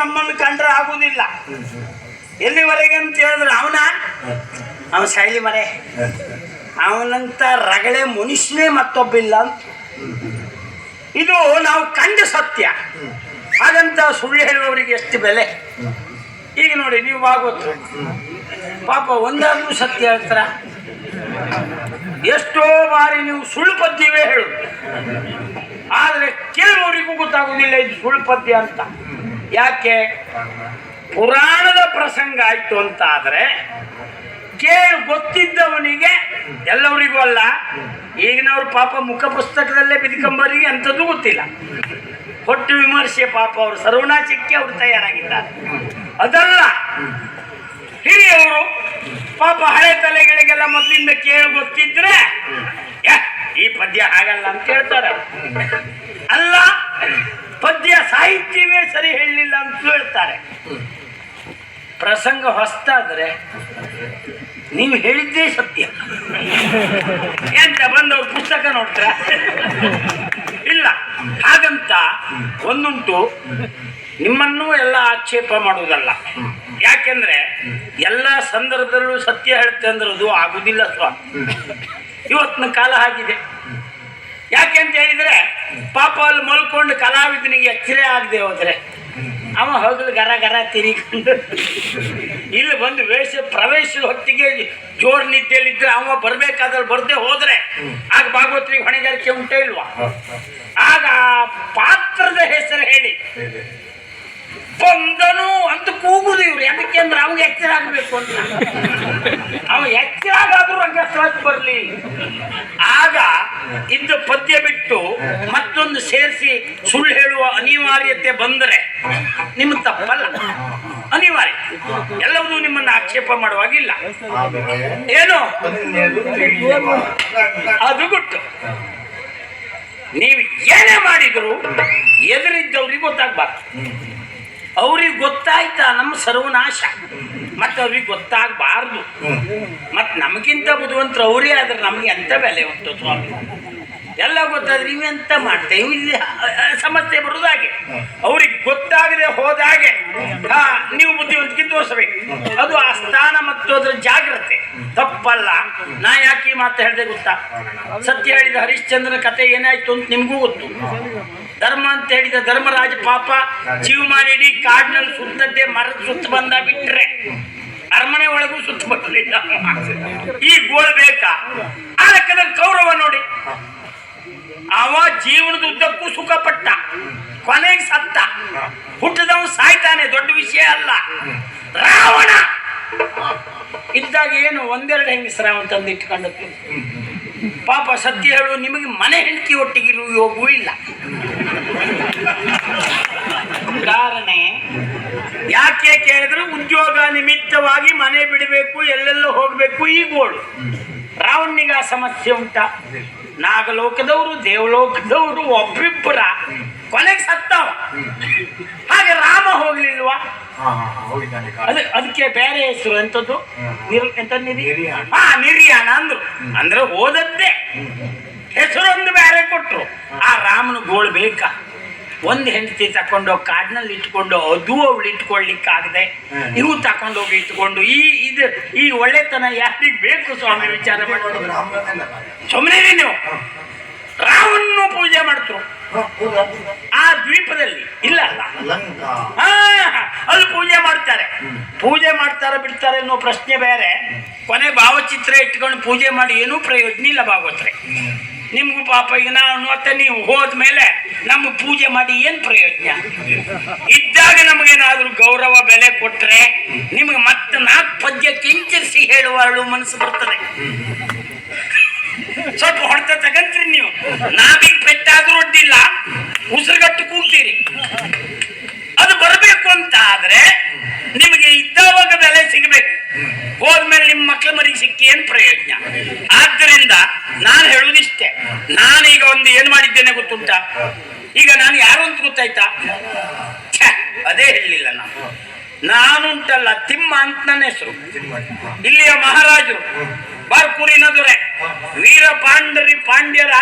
ನಮ್ಮನ್ನು ಕಂಡ್ರೆ ಆಗುದಿಲ್ಲ. ಎಲ್ಲಿವರೆಗೆ ಅಂತ ಹೇಳಿದ್ರೆ ಅವನ ಅವನ ಶೈಲಿ ಮರೆ. ಅವನಂತ ರಗಳೆ ಮನುಷ್ಯನೇ ಮತ್ತೊಬ್ಬಿಲ್ಲ ಅಂತ. ಇದು ನಾವು ಕಂಡ ಸತ್ಯ. ಹಾಗಂತ ಸುಳ್ಳು ಹೇಳುವವರಿಗೆ ಎಷ್ಟು ಬೆಲೆ? ಈಗ ನೋಡಿ, ನೀವು ಆಗೋದು ಪಾಪ ಒಂದಾದ್ರೂ ಸತ್ಯ ಹೇಳ್ತಾರ? ಎಷ್ಟೋ ಬಾರಿ ನೀವು ಸುಳ್ಳು ಪದ್ಯವೇ ಹೇಳು ಆದರೆ ಕೇಳುವವರಿಗೂ ಗೊತ್ತಾಗೋದಿಲ್ಲ ಇದು ಸುಳ್ಳು ಪದ್ಯ ಅಂತ. ಯಾಕೆ? ಪುರಾಣದ ಪ್ರಸಂಗ ಆಯ್ತು ಅಂತ ಆದರೆ ಕೇಳು ಗೊತ್ತಿದ್ದವನಿಗೆ ಎಲ್ಲವರಿಗೂ ಅಲ್ಲ ಈಗಿನವ್ರ ಪಾಪ ಮುಖ ಪುಸ್ತಕದಲ್ಲೇ ಬಿದ್ಕೊಂಬರಿಗೆ ಅಂಥದ್ದು ಗೊತ್ತಿಲ್ಲ. ಹೊಟ್ಟು ವಿಮರ್ಶೆ ಪಾಪ ಅವರು ಸರ್ವನಾಶಕ್ಕೆ ಅವರು ತಯಾರಾಗಿದ್ದಾರೆ. ಅದಲ್ಲ ಹಿರಿಯವರು ಪಾಪ ಹಳೆ ತಲೆಗಳಿಗೆಲ್ಲ ಮೊದಲಿಂದ ಕೇಳಿ ಗೊತ್ತಿದ್ರೆ "ಯಾ, ಈ ಪದ್ಯ ಹಾಗಲ್ಲ ಅಂತ ಹೇಳ್ತಾರೆ. ಅಲ್ಲ ಸರಿ ಹೇಳಲಿಲ್ಲ ಅಂತ ಹೇಳ್ತಾರೆ ಪ್ರಸಂಗ ಹೊಸ್ತಾದ್ರೆ ನೀವು ಹೇಳಿದ್ದೇ ಸತ್ಯ. ಎಂತ ಬಂದವ್ರು ಪುಸ್ತಕ ನೋಡ್ತಾರೆ? ಇಲ್ಲ. ಹಾಗಂತ ಒಂದುಂಟು, ನಿಮ್ಮನ್ನು ಎಲ್ಲ ಆಕ್ಷೇಪ ಮಾಡುವುದಲ್ಲ. ಯಾಕೆಂದ್ರೆ ಎಲ್ಲ ಸಂದರ್ಭದಲ್ಲೂ ಸತ್ಯ ಹೇಳ್ತೆ ಅಂದ್ರೆ ಅದು ಆಗುದಿಲ್ಲ ಸ್ವಾಮಿ. ಇವತ್ತಿನ ಕಾಲ ಆಗಿದೆ ಯಾಕೆ ಅಂತ ಹೇಳಿದ್ರೆ ಅಲ್ಲಿ ಮಲ್ಕೊಂಡು ಕಲಾವಿದನಿಗೆ ಎಚ್ಚರೇ ಆಗದೆ ಹೋದ್ರೆ ಅವ ಹಗಲು ಗರ ಗರ ತಿರಿಕೊಂಡು ಇಲ್ಲಿ ಬಂದು ವೇಷ ಪ್ರವೇಶ ಹೊತ್ತಿಗೆ ಜೋರ್ ನಿದ್ದೆಯಲ್ಲಿದ್ದರೆ ಅವ ಬರ್ಬೇಕಾದ್ರೆ ಬರ್ದೆ ಹೋದ್ರೆ ಆಗ ಭಾಗವತ್ರಿಗೆ ಹೊಣೆಗಾರಿಕೆ ಉಂಟೇ ಇಲ್ವಾ? ಆಗ ಪಾತ್ರದ ಹೆಸರು ಹೇಳಿ. ಬಂದನು ಅಂತ ಕೂಗುದು ಇವ್ರು. ಯಾಕೆ ಅಂದ್ರೆ ಅವ್ಗೆ ಎಚ್ಚರ ಆಗ್ಬೇಕು ಅಂತ. ಅವ ಎಚ್ಚರ ಆಗಾದ್ರೂ ರಂಗಸ್ಥಳಕ್ಕೆ ಬರ್ಲಿ. ಆಗ ಇದ್ದ ಪದ್ಯ ಬಿಟ್ಟು ಮತ್ತೊಂದು ಸೇರಿಸಿ ಸುಳ್ಳು ಹೇಳುವ ಅನಿವಾರ್ಯತೆ ಬಂದರೆ ನಿಮ್ಮ ತಪ್ಪಲ್ಲ. ಅನಿವಾರ್ಯ. ಎಲ್ಲವನ್ನೂ ನಿಮ್ಮನ್ನು ಆಕ್ಷೇಪ ಮಾಡುವಾಗಿಲ್ಲ. ಏನು? ಅದು ಗುಟ್ಟು. ನೀವು ಏನೇ ಮಾಡಿದ್ರು ಎದುರಿದ್ದವ್ರಿಗೆ ಗೊತ್ತಾಗ್ಬಾರ್ದು. ಅವ್ರಿಗೆ ಗೊತ್ತಾಯ್ತ ನಮ್ಮ ಸರ್ವನಾಶ. ಮತ್ತೆ ಅವ್ರಿಗೆ ಗೊತ್ತಾಗಬಾರ್ದು. ಮತ್ತೆ ನಮಗಿಂತ ಬುದ್ಧಿವಂತರು ಅವರೇ ಆದ್ರೆ ನಮಗೆ ಎಂಥ ಬೆಲೆ ಉಂಟು ಸ್ವಾಮಿ? ಎಲ್ಲ ಗೊತ್ತಾದ್ರೆ ಇವೆಂತ ಮಾಡ್ತೇವೆ ಇಲ್ಲಿ ಸಮಸ್ಯೆ ಬರುದಾಗೆ ಅವ್ರಿಗೆ ಗೊತ್ತಾಗದೆ ಹೋದಾಗೆ ಹಾ ನೀವು ಬುದ್ಧಿವಂತಿಕೆ ತೋರಿಸ್ಬೇಕು. ಅದು ಆ ಸ್ಥಾನ ಮತ್ತು ಅದರ ಜಾಗ್ರತೆ. ತಪ್ಪಲ್ಲ. ನಾ ಯಾಕೆ ಈ ಮಾತು ಹೇಳಿದೆ ಗೊತ್ತಾ? ಸತ್ಯ ಹೇಳಿದ ಹರಿಶ್ಚಂದ್ರನ ಕತೆ ಏನಾಯ್ತು ಅಂತ ನಿಮಗೂ ಗೊತ್ತು. ಧರ್ಮ ಅಂತ ಹೇಳಿದ ಧರ್ಮರಾಜ ಪಾಪ ಜೀವಮಾನ ಇಡೀ ಕಾಡಿನಲ್ಲಿ ಸುತ್ತದ್ದೇ ಮರದ ಸುತ್ತ ಬಂದ ಬಿಟ್ರೆ ಅರಮನೆ ಒಳಗೂ ಸುತ್ತ ಬರಲಿಲ್ಲ ಈ ಗೋಳು ಬೇಕಾ? ಆ ಲೆಕ್ಕದಲ್ಲಿ ಕೌರವ ನೋಡಿ ಅವ ಜೀವನದ ಉದ್ದಕ್ಕೂ ಸುಖ ಪಟ್ಟ ಕೊನೆಗೆ ಸತ್ತ. ಹುಟ್ಟದವ್ ಸಾಯ್ತಾನೆ, ದೊಡ್ಡ ವಿಷಯ ಅಲ್ಲ. ರಾವಣ! ಇದ್ದಾಗ ಏನು ಒಂದೆರಡು ಹೆಂಗಸರ ಅಂತಂದು ಇಟ್ಕೊಂಡದ್ದು? ಪಾಪ ಸತ್ಯ ಹೇಳು, ನಿಮಗೆ ಮನೆ ಹೆಂಡತಿ ಒಟ್ಟಿಗೆ ಯೋಗವೂ ಇಲ್ಲ. ಕಾರಣ ಯಾಕೆ ಕೇಳಿದ್ರು ಉದ್ಯೋಗ ನಿಮಿತ್ತವಾಗಿ ಮನೆ ಬಿಡಬೇಕು, ಎಲ್ಲೆಲ್ಲೋ ಹೋಗಬೇಕು ಈ ಗೋಳು ರಾವಣಿಗೆ ಆ ಸಮಸ್ಯೆ ಉಂಟ. ನಾಗಲೋಕದವರು ದೇವಲೋಕದವರು ಒಬ್ಬಿಬ್ಬರ ಕೊನೆಗೆ ಸತ್ತವ. ಹಾಗೆ ರಾಮ ಹೋಗ್ಲಿಲ್ವಾ? ಅದು ಅದಕ್ಕೆ ಬೇರೆ ಹೆಸರು ಎಂತದ್ದು? ಎಂತ. ಹಾ ನಿರ್ಯಾಣ ಅಂದ್ರು. ಅಂದ್ರೆ ಹೋದದ್ದೇ. ಹೆಸರೊಂದು ಬೇರೆ ಕೊಟ್ರು. ಆ ರಾಮನ ಗೋಳು ಬೇಕಾ? ಒಂದು ಹೆಂಡತಿ ತಕೊಂಡು ಕಾಡಿನಲ್ಲಿ ಇಟ್ಕೊಂಡು ಅದು ಅವಳು ಇಟ್ಕೊಳ್ಲಿಕ್ಕಾಗದೆ ಆಗದೆ ಇವು ತಕೊಂಡೋಗಿ ಇಟ್ಕೊಂಡು ಈ ಇದು ಈ ಒಳ್ಳೆತನ ಯಾರಿಗೆ ಬೇಕು ಸ್ವಾಮಿ ವಿಚಾರ ಮಾಡೋದು ಸುಮ್ಮನೆ ನೀವು. ರಾಮನ್ನು ಪೂಜೆ ಮಾಡ್ತರು. ಆ ದ್ವೀಪದಲ್ಲಿ ಇಲ್ಲ. ಅಲ್ಲ ಪೂಜೆ ಮಾಡ್ತಾರೆ. ಪೂಜೆ ಮಾಡ್ತಾರೆ ಬಿಡ್ತಾರೆ ಅನ್ನೋ ಪ್ರಶ್ನೆ ಬೇರೆ. ಕೊನೆ ಭಾವಚಿತ್ರ ಇಟ್ಕೊಂಡು ಪೂಜೆ ಮಾಡಿ ಏನೂ ಪ್ರಯೋಜನ ಇಲ್ಲ ಭಾಗವತ್ರೆ ನಿಮ್ಗೂ ಪಾಪ ಈಗ ನಾವು ಮತ್ತೆ ನೀವು ಹೋದ್ಮೇಲೆ ನಮ್ಮ ಪೂಜೆ ಮಾಡಿ ಏನು ಪ್ರಯೋಜನ? ಇದ್ದಾಗ ನಮಗೇನಾದ್ರೂ ಗೌರವ, ಬೆಲೆ ಕೊಟ್ರೆ ನಿಮಗೆ ಮತ್ತೆ ನಾಲ್ಕು ಪದ್ಯ ಕಿಂಚರಿಸಿ ಹೇಳುವ ಮನಸ್ಸು ಬರ್ತದೆ. ಸ್ವಲ್ಪ ಹೊಡೆತ ತಗಂತೀರಿ ನೀವು. ನಾವೀಗ ಪೆಟ್ಟಾದ್ರೂ ಒಡ್ಡಿಲ್ಲ, ಉಸಿರುಗಟ್ಟು ಕೂಗ್ತೀರಿ. ಅದು ಬರಬೇಕು ಅಂತ ಆದ್ರೆ ನಿಮಗೆ ಇದ್ದಾವಾಗ ಬೆಲೆ ಸಿಗಬೇಕು. ಹೋದ್ಮೇಲೆ ನಿಮ್ಮ ಮಕ್ಕಳ ಮರಿಗೆ ಸಿಕ್ಕಿ ಏನ್ ಪ್ರಯೋಜನ? ಆದ್ದರಿಂದ ಮಾಡಿದ್ದೇನೆ ಗೊತ್ತುಂಟ? ಈಗ ನಾನು ಯಾರು ಅಂತ ಗೊತ್ತಾಯ್ತಾ? ಅದೇ ಹೇಳಲಿಲ್ಲ ನಾನು. ನಾನುಂಟಲ್ಲ, ತಿಮ್ಮ ಅಂತ ನನ್ನ ಹೆಸರು. ಇಲ್ಲಿಯ ಮಹಾರಾಜರು ಬಾರ್ಕೂರಿನ ದೊರೆ ವೀರ ಪಾಂಡರಿ ಪಾಂಡ್ಯರ